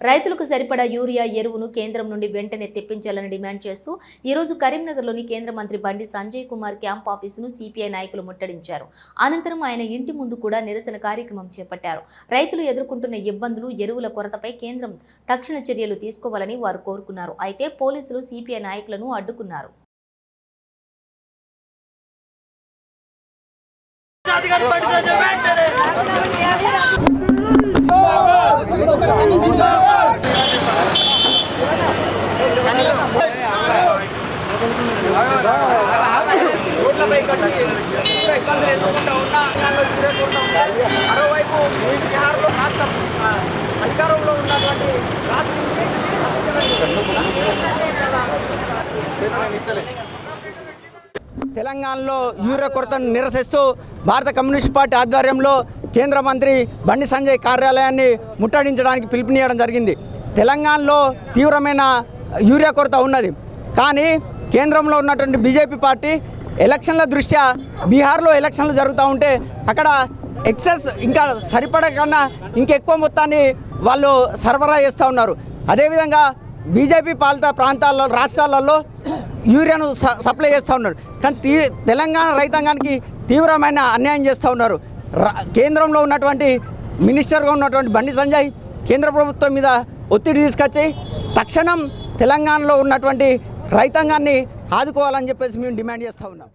రైతులకు సరిపడా యూరియా ఎరువును కేంద్రం నుండి వెంటనే తెప్పించాలని డిమాండ్ చేస్తూ ఈరోజు కరీంనగర్లోని కేంద్ర మంత్రి బండి సంజయ్ కుమార్ క్యాంప్ ఆఫీసును సిపిఐ నాయకులు ముట్టడించారు. అనంతరం ఆయన ఇంటి ముందు కూడా నిరసన కార్యక్రమం చేపట్టారు. రైతులు ఎదుర్కొంటున్న ఇబ్బందులు ఎరువుల కొరతపై కేంద్రం తక్షణ చర్యలు తీసుకోవాలని వారు కోరుకున్నారు. అయితే పోలీసులు సిపిఐ నాయకులను అడ్డుకున్నారు. వెంటనే! రోడ్లపైకి వచ్చి ఇబ్బందులు ఎదుర్కొంటూ ఉన్నా తిరగకుండా ఉంటారు మరోవైపు బీహార్లో రాష్ట్రం అధికారంలో ఉన్నటువంటి తెలంగాణలో యూరియా కొరతను నిరసిస్తూ భారత కమ్యూనిస్ట్ పార్టీ ఆధ్వర్యంలో కేంద్ర మంత్రి బండి సంజయ్ కార్యాలయాన్ని ముట్టడించడానికి పిలుపునియడం జరిగింది. తెలంగాణలో తీవ్రమైన యూరియా కొరత ఉన్నది. కానీ కేంద్రంలో ఉన్నటువంటి బీజేపీ పార్టీ ఎలక్షన్ల దృష్ట్యా బీహార్లో ఎలక్షన్లు జరుగుతూ ఉంటే అక్కడ ఎక్సెస్ ఇంకా సరిపడ కన్నా ఇంకెక్కువ మొత్తాన్ని వాళ్ళు సరఫరా చేస్తూ ఉన్నారు. అదేవిధంగా బీజేపీ పాలిత ప్రాంతాల్లో రాష్ట్రాలలో యూరియాను స- సప్లై చేస్తూ ఉన్నారు. కానీ తీ తెలంగాణ రైతాంగానికి తీవ్రమైన అన్యాయం చేస్తూ ఉన్నారు. రా- కేంద్రంలో ఉన్నటువంటి మినిస్టర్గా ఉన్నటువంటి బండి సంజయ్ కేంద్ర ప్రభుత్వం మీద ఒత్తిడి తీసుకొచ్చి తక్షణం తెలంగాణలో ఉన్నటువంటి రైతాంగాన్ని ఆదుకోవాలని చెప్పేసి మేము డిమాండ్ చేస్తూ ఉన్నాం.